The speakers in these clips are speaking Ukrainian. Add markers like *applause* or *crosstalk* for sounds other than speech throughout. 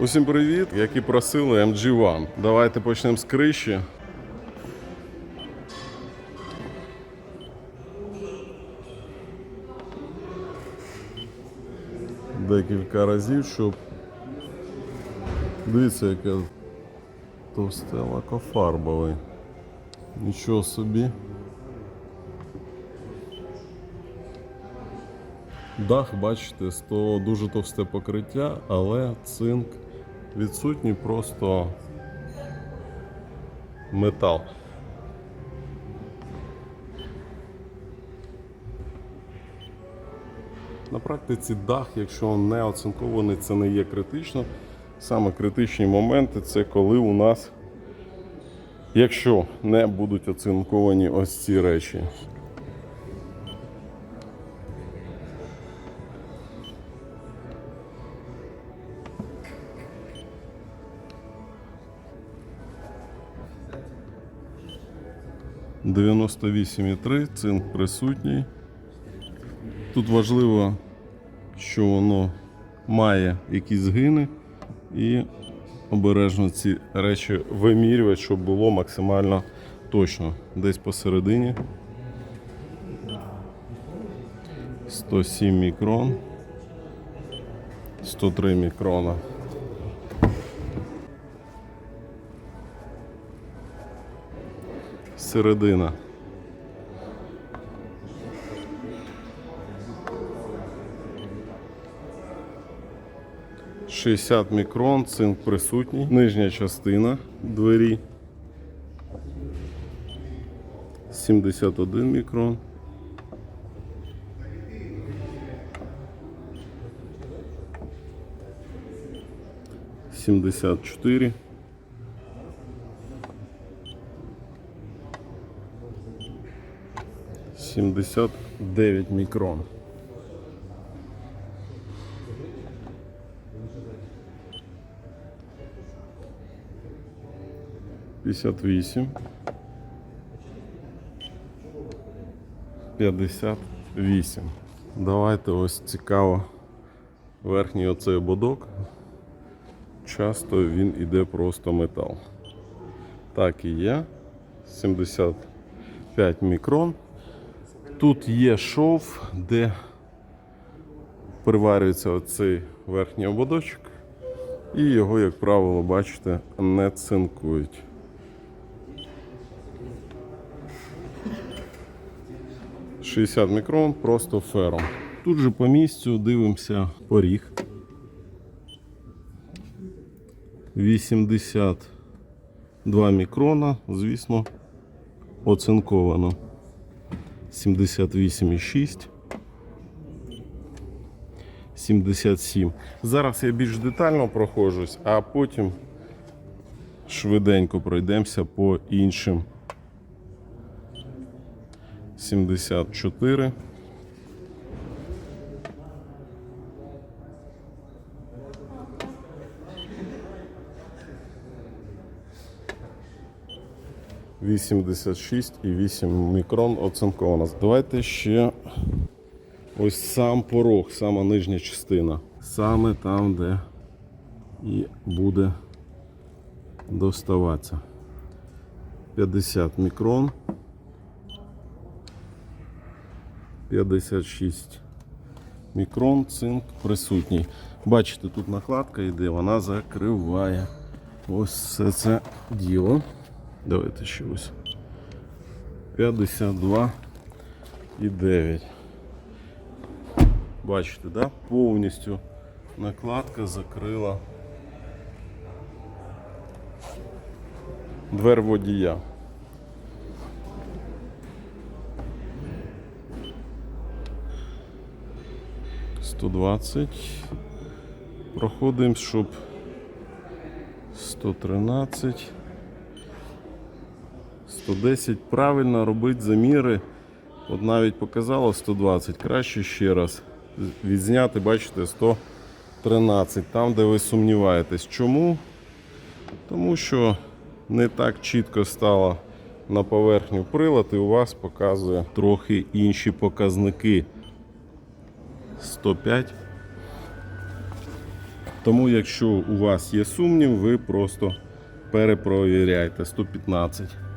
Усім привіт! Як і просили MG1. Давайте почнемо з криші. Декілька разів, щоб. Дивіться, яке товсте лакофарбовий. Нічого собі. Дах, бачите, з того дуже товсте покриття, але цинк відсутній, просто метал. На практиці дах, якщо не оцинкований, це не є критично. Саме критичні моменти це коли у нас, якщо не будуть оцинковані ось ці речі. – 98,3, цинк присутній. Тут важливо, що воно має якісь згини і обережно ці речі вимірювати, щоб було максимально точно. Десь посередині 107 мікрон, 103 мікрона. Середина. – 60 мікрон, цинк присутній, нижня частина двері 71 мікрон. Сімдесят чотири. Сімдесят дев'ять мікрон. П'ятдесят вісім. П'ятдесят вісім. Давайте ось цікаво. Верхній оцей ободок. Часто він іде просто метал. Так і є. 75 мікрон. Тут є шов, де приварюється оцей верхній ободочок. І його, як правило, бачите, не цинкують. – 60 мікрон просто фером. Тут же по місцю дивимося поріг. 82 мікрона, звісно, оцинковано. 78,6. 77. Зараз я більш детально проходжусь, а потім швиденько пройдемося по іншим. 74. Вісімдесят шість і 8 мікрон оцинковано. Давайте ще ось сам порог, сама нижня частина. Саме там, де і буде доставатися. 50 мікрон. 56 мікрон, цинк присутній. Бачите, тут накладка йде, вона закриває ось все це діло. Давайте ще ось. 52 і 9. Бачите, да? повністю накладка закрила двер водія. Сто двадцять. Проходимо, щоб 113. 110. Правильно робити заміри. От навіть показало 120. Краще ще раз відзняти, бачите, 113. Там, де ви сумніваєтесь. Чому? Тому що не так чітко стало на поверхню прилад і у вас показує трохи інші показники. 105. Тому, якщо у вас є сумнів, ви просто перепровіряйте 115.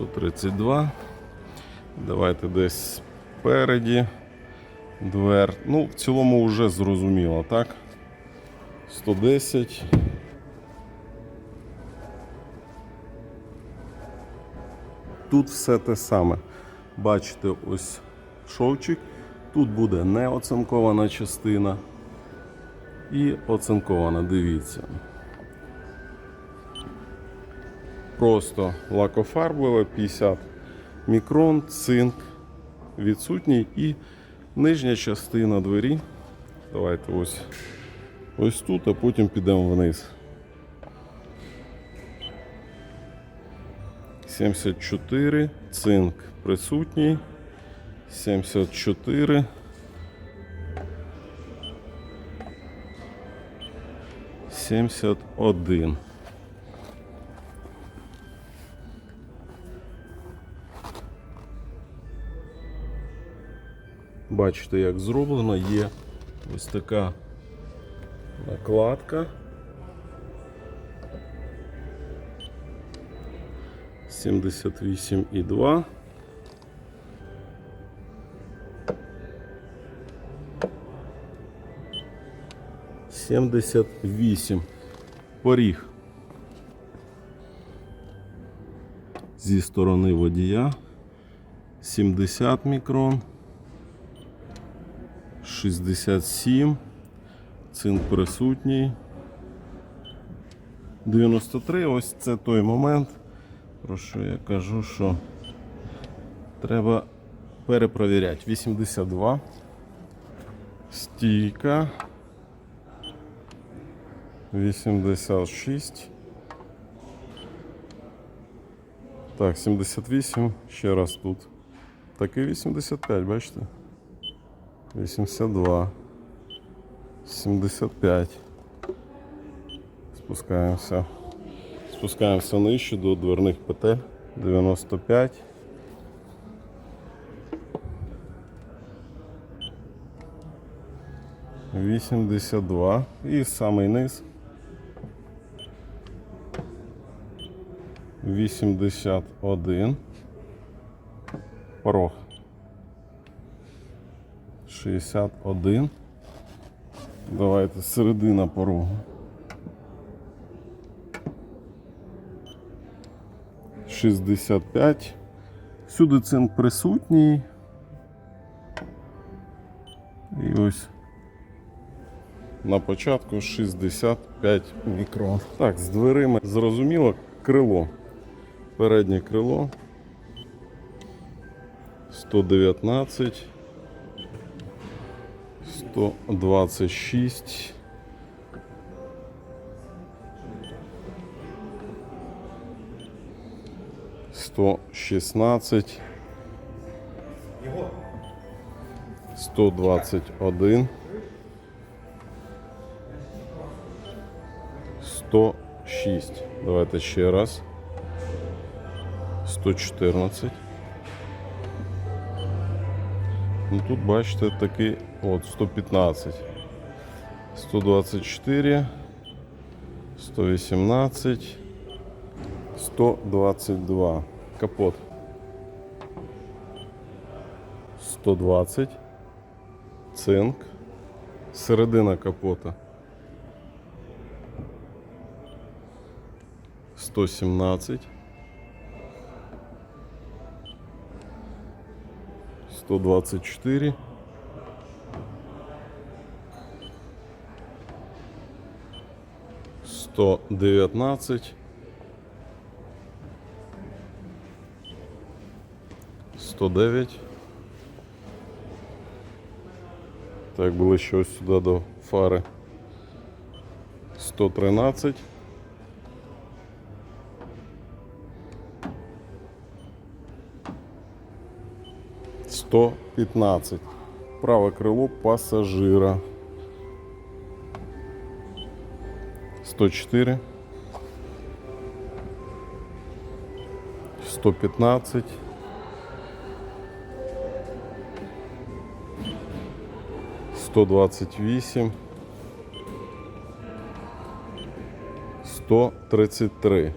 Сто тридцять два. Давайте десь спереді. Двер. Ну, в цілому вже зрозуміло, так? 110. Тут все те саме. Бачите, ось шовчик. Тут буде неоцинкована частина і оцинкована, дивіться. Просто лакофарбове 50 мікрон, цинк відсутній і нижня частина двері. Давайте ось ось тут, а потім підемо вниз. 74 цинк присутній. 74. 71. Бачите, як зроблено, є ось така накладка. 78,2. Сімдесят вісім. Поріг. Зі сторони водія. 70 мікрон. 67. Цинк присутній. 93. Ось це той момент, про що я кажу, що треба перепровіряти. 82. Стійка. 86. Так, 78. Ще раз тут. Такий 85, бачите? 82. 75. Спускаємося. Спускаємося нижче до дверних петель. 95. Вісімдесят два. І самий низ. Вісімдесят один. Порог. 61. Давайте середина порогу. 65. Всюди цинк присутній. І ось на початку 65 мікрон. Так, з дверима зрозуміло крило. Переднє крило. 119. 126. Сто шістнадцять. Сто двадцять один. Сто шість. Давайте ще раз. Сто чотирнадцять. Ну тут бачите такий от 115, 124, 118, 122. Капот. 120. Цинк. Середина капота. 117. 124. Сто дев'ятнадцять. Сто дев'ять. Так, ближче ось сюди до фари. Сто 115. Праве крило пасажира. 104. 115. 128. 133.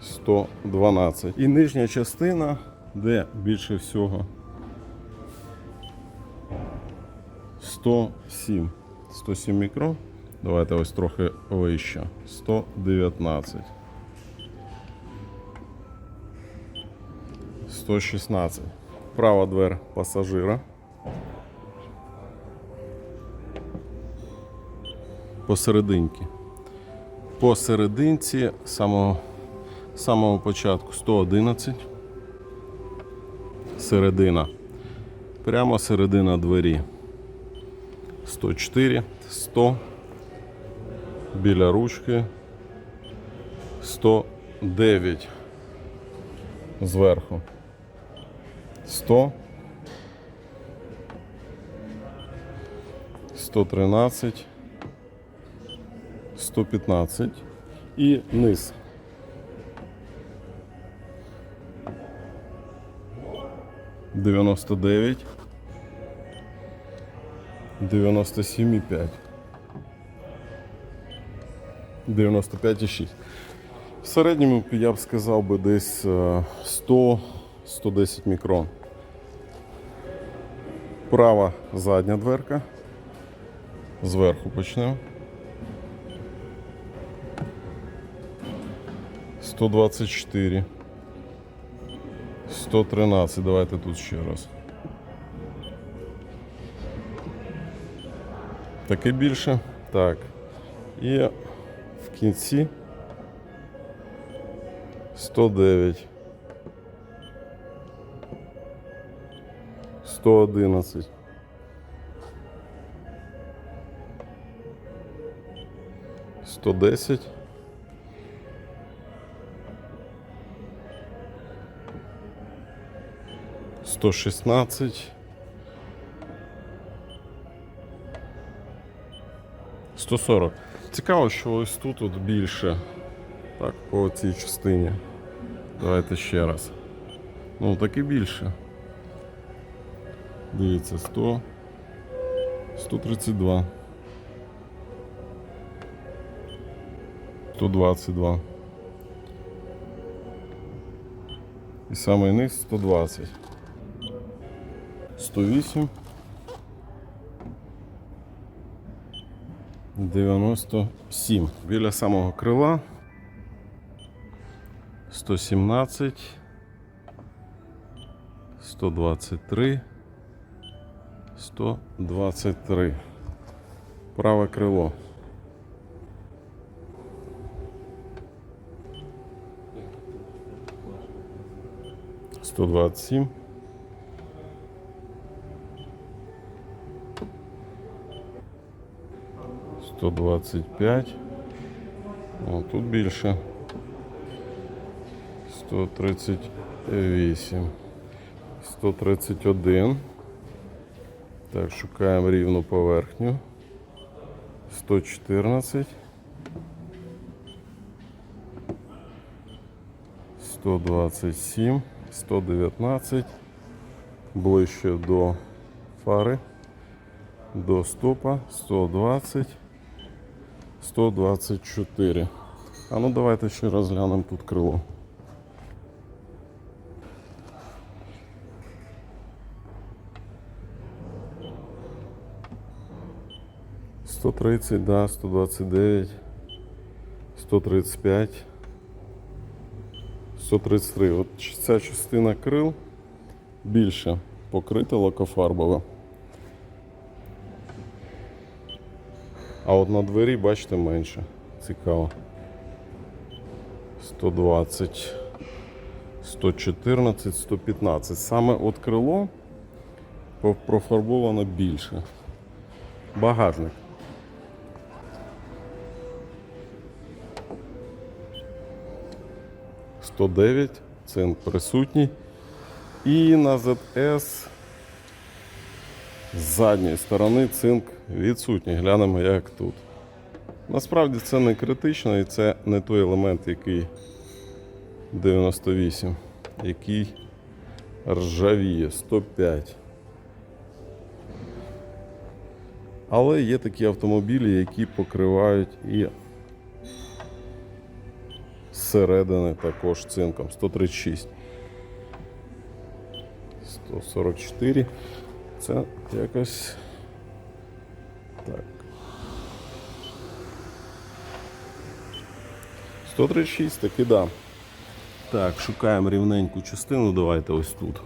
112. І нижня частина де більше всього 107. 107 мікрон. Давайте ось трохи вище. 119. 116. Права двер пасажира. Посерединки. Посерединці самого, самого початку 111. Середина. Прямо середина двері. 104, 100. Біля ручки. 109. Зверху. 100. 113. 115. І низ. Дев'яносто дев'ять. 97,5. 95,6. В середньому я б сказав би десь е, 100-110 мікрон. Права задня дверка. Зверху почнемо. 124. 113. Давайте тут ще раз. Таке більше. Так. І в кінці 109. 111. Сто десять. Сто шістнадцять. 140. Цікаво, що ось тут от більше. Так, по цій частині. Давайте ще раз. Ну, так і більше. Дивіться, 100. 132. 122. І самий низ 120. 108. 97. Біля самого крила 117, 123, 123. Праве крило. Сто двадцать семь. Сто двадцять п'ять. О, тут більше. 138. 131. Так, шукаємо рівну поверхню. 114. 127, 119. Ближче до фари. До стопа 120. 124. А ну давайте ще розглянемо тут крило. Сто тридцять, да, сто двадцять дев'ять, сто тридцять п'ять, сто тридцять три. От ця частина крил більше покрита лакофарбово. А от на двері, бачите, менше. Цікаво. 120, 114, 115. Саме от крило профарбовано більше. Багажник. Сто дев'ять, цинк присутній. І на ZS з задньої сторони цинк відсутній. Глянемо, як тут. Насправді це не критично і це не той елемент, який 98, який ржавіє 105. Але є такі автомобілі, які покривають і зсередини також цинком 136. 144. Це якось так. 136 таки да. Так, шукаємо рівненьку частину. Давайте ось тут.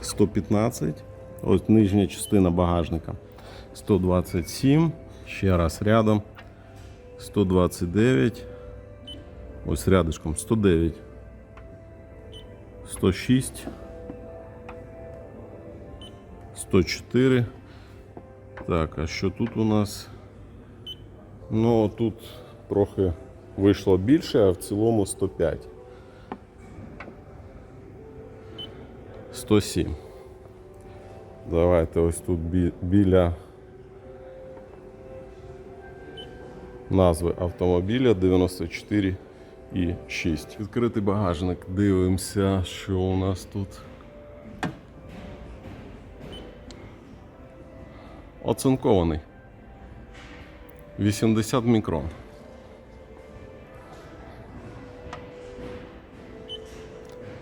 115. Ось нижня частина багажника. 127. Ще раз рядом. 129. Ось рядышком 109. 106. 104. Так, а що тут у нас? Ну, тут трохи вийшло більше, а в цілому 105. 107. Давайте ось тут бі- біля назви автомобіля 94 і 6. Відкритий багажник. Дивимося, що у нас тут. Оцинкований. 80 мікрон.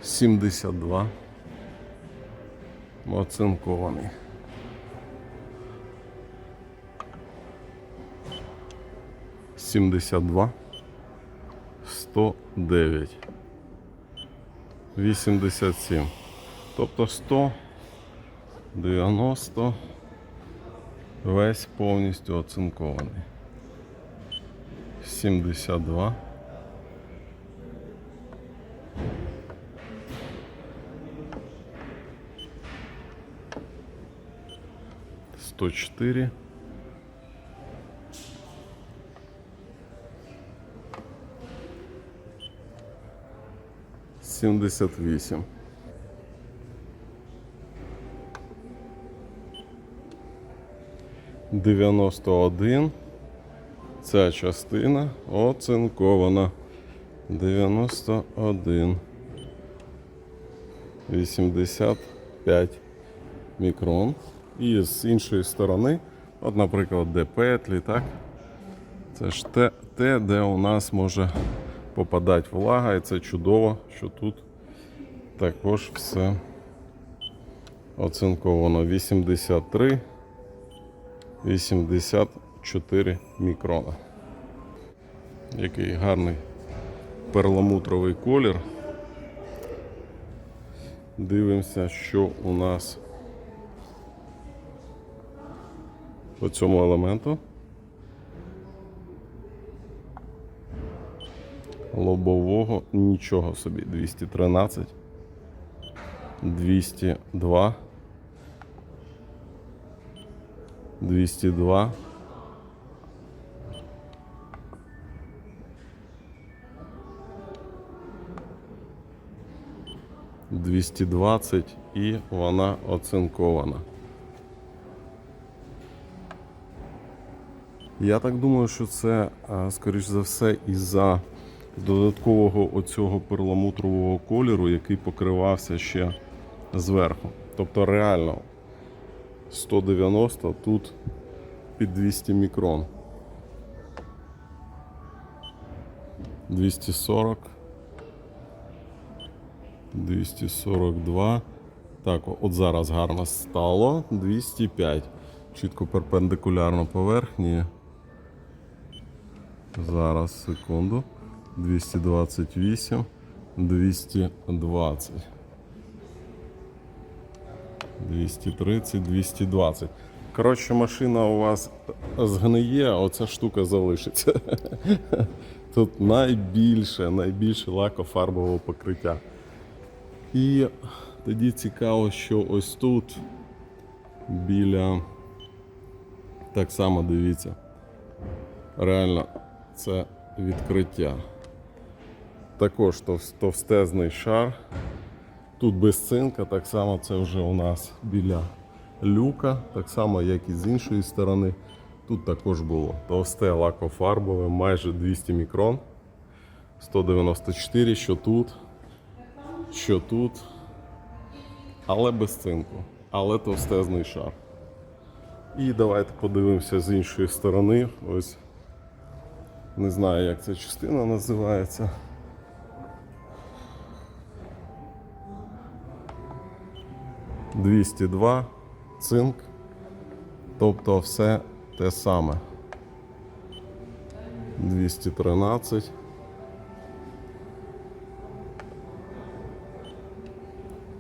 Сімдесят два. Оцинкований. Сімдесят два. Сто дев'ять. Вісімдесят сім. Тобто сто дев'яносто. Весь повністю оцинкований. 72. Сто четыре. Сімдесят вісім. Дев'яносто один. Ця частина оцинкована. 91. 85 мікрон. І з іншої сторони, от, наприклад, де петлі, так? Це ж те, те, де у нас може попадати влага, і це чудово, що тут також все оцинковано. 83. 84 мікрона. Який гарний перламутровий колір. Дивимося, що у нас по цьому елементу. Лобового нічого собі. 213, 202. 202. Двісті двадцять і вона оцинкована. Я так думаю, що це, скоріш за все, із-за додаткового оцього перламутрового кольору, який покривався ще зверху. Тобто реально 190, тут під 200 мікрон. 240. 242. Так, от зараз гарно стало. 205. Чітко перпендикулярно поверхні. Зараз, секунду. 228, 220. 230, 220. Коротше, машина у вас згниє, а оця штука залишиться. *laughs* Тут найбільше, найбільше лакофарбового покриття. І тоді цікаво, що ось тут біля так само дивіться. Реально, це відкриття. Також товстезний шар. Тут без цинка, так само це вже у нас біля люка, так само, як і з іншої сторони. Тут також було товсте лакофарбове, майже 200 мікрон. 194, що тут, що тут, але без цинку. але товстезний шар. І давайте подивимося з іншої сторони. Ось не знаю, як ця частина називається. Двісті два цинк. Тобто все те саме. 213.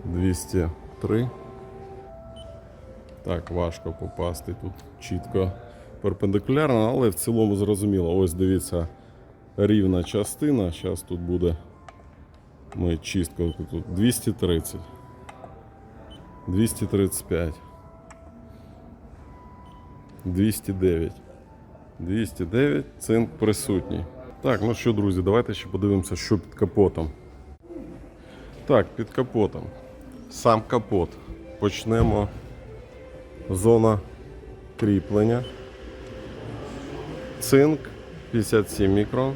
Двісті три. Так, важко попасти тут чітко перпендикулярно, але в цілому зрозуміло. Ось дивіться, рівна частина. Зараз тут буде ми чистко тут 230. 235. 209. 209 цинк присутній. Так, ну що, друзі, давайте ще подивимося, що під капотом. Так, під капотом. Сам капот. Почнемо. Зона кріплення. Цинк 57 мікрон.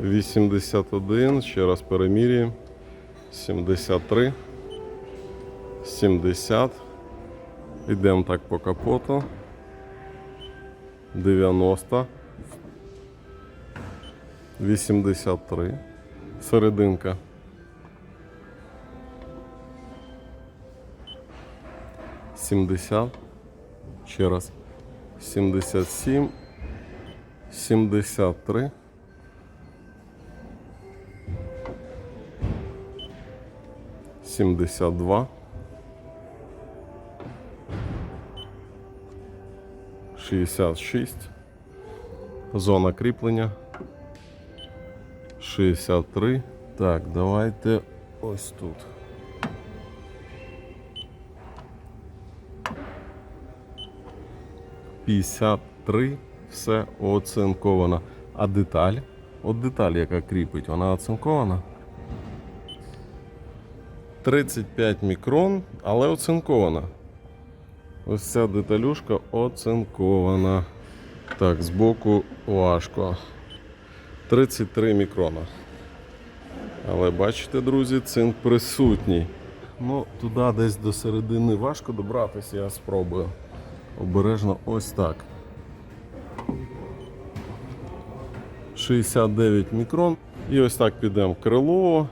81, ще раз перемірюємо. 73. 70. Йдемо так по капоту. 90. 83. Серединка. Сімдесят. Ще раз. Сімдесят сім. Сімдесят три. Сімдесят два. 66. Зона кріплення. 63. Так, давайте ось тут. П'ятдесят три. Все оцинковано. А деталь? От деталь, яка кріпить, вона оцинкована. 35 мікрон, але оцинкована. Ось ця деталюшка оцинкована. Так, збоку важко. 33 мікрона. Але бачите, друзі, цинк присутній. Ну, туди десь до середини важко добратися, я спробую. Обережно ось так. 69 мікрон. І ось так підемо крило.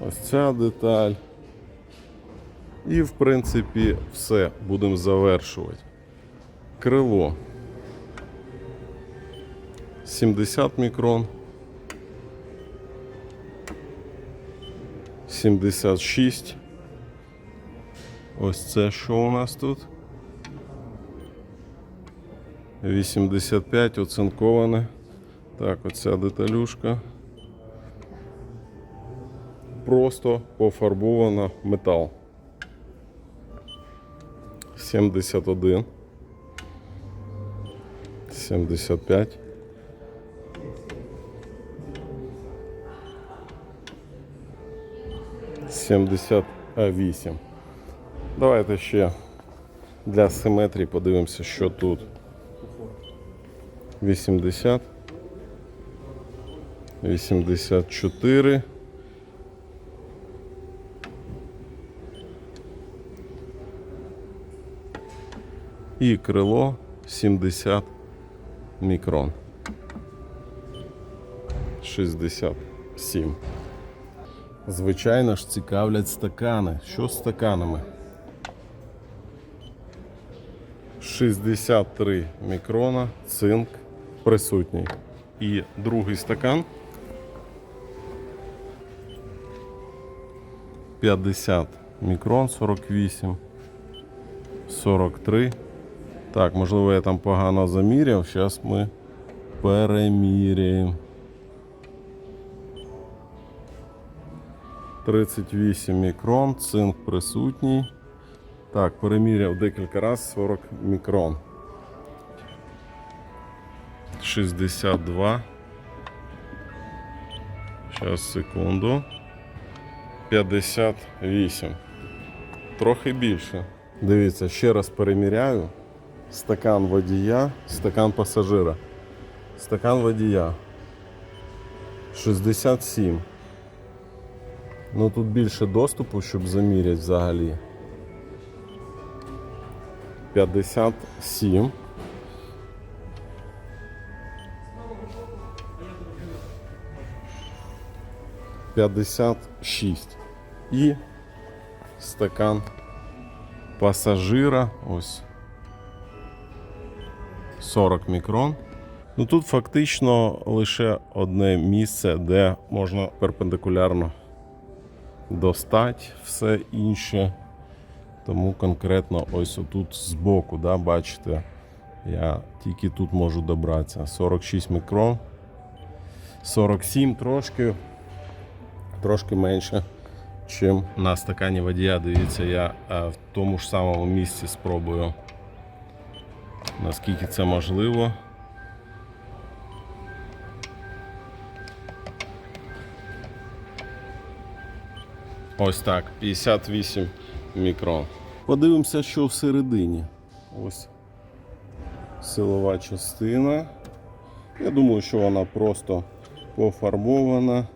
Ось ця деталь. І, в принципі, все. Будемо завершувати. Крило. 70 мікрон. 76. Ось це що у нас тут? 85 оцинковане. Так, оця деталюшка. Просто пофарбована метал. 71. 75. Сімдесят вісім. Давайте ще для симетрії подивимося, що тут. 80. 84. І крило 70 мікрон. 67. Звичайно ж, цікавлять стакани. Що з стаканами? 63 мікрона, цинк присутній. І другий стакан 50 мікрон, 48, 43. Так, можливо, я там погано заміряв. Зараз ми переміряємо. 38 мікрон, цинк присутній. Так, переміряв декілька разів 40 мікрон. 62. Зараз секунду. 58. Трохи більше. Дивіться, ще раз переміряю. Стакан водія, стакан пасажира. Стакан водія. 67. Ну тут більше доступу, щоб заміряти взагалі. 57. П'ятдесят шість. І стакан пасажира. Ось 40 мікрон. Ну тут фактично лише одне місце, де можна перпендикулярно достати все інше. Тому конкретно ось отут збоку, да, бачите, я тільки тут можу добратися. 46 мікрон. 47 трошки, трошки менше, чим на стакані водія. Дивіться, я е, в тому ж самому місці спробую. Наскільки це можливо. Ось так, 58 мікрон. Подивимося, що всередині. Ось силова частина. Я думаю, що вона просто пофарбована.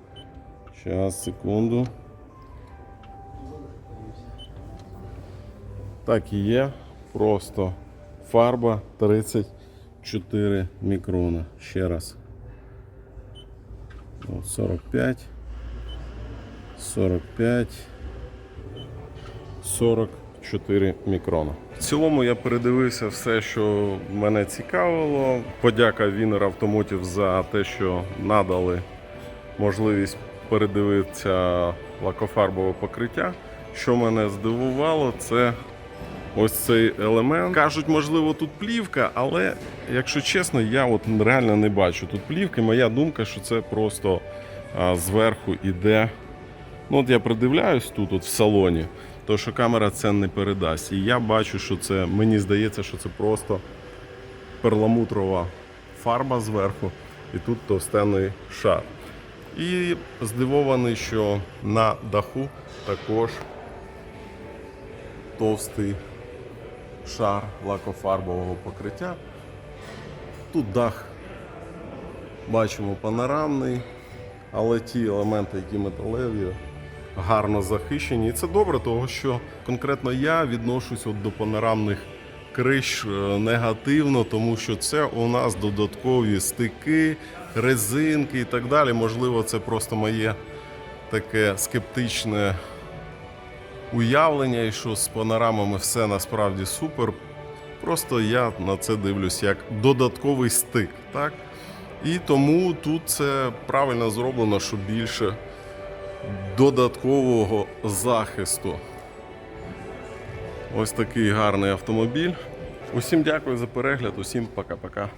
Зараз, секунду. Так і є. Просто фарба 34 мікрона. Ще раз. 45. 45. 44 мікрона. В цілому я передивився все, що мене цікавило. Подяка Вінер Автомотів за те, що надали можливість передивитися лакофарбове покриття. Що мене здивувало, це ось цей елемент. Кажуть, можливо, тут плівка, але якщо чесно, я от реально не бачу тут плівки. Моя думка, що це просто а, зверху іде. Ну, от я придивляюсь тут, от в салоні, то що камера це не передасть. І я бачу, що це, мені здається, що це просто перламутрова фарба зверху, і тут товстенний шар. І здивований, що на даху також товстий шар лакофарбового покриття. Тут дах бачимо панорамний, але ті елементи, які металеві, гарно захищені. І це добре, тому що конкретно я відношусь от до панорамних криш е, негативно, тому що це у нас додаткові стики, резинки і так далі. Можливо, це просто моє таке скептичне уявлення, і що з панорамами все насправді супер. Просто я на це дивлюсь як додатковий стик. Так? І тому тут це правильно зроблено, що більше додаткового захисту. Ось такий гарний автомобіль. Усім дякую за перегляд, усім пока-пока.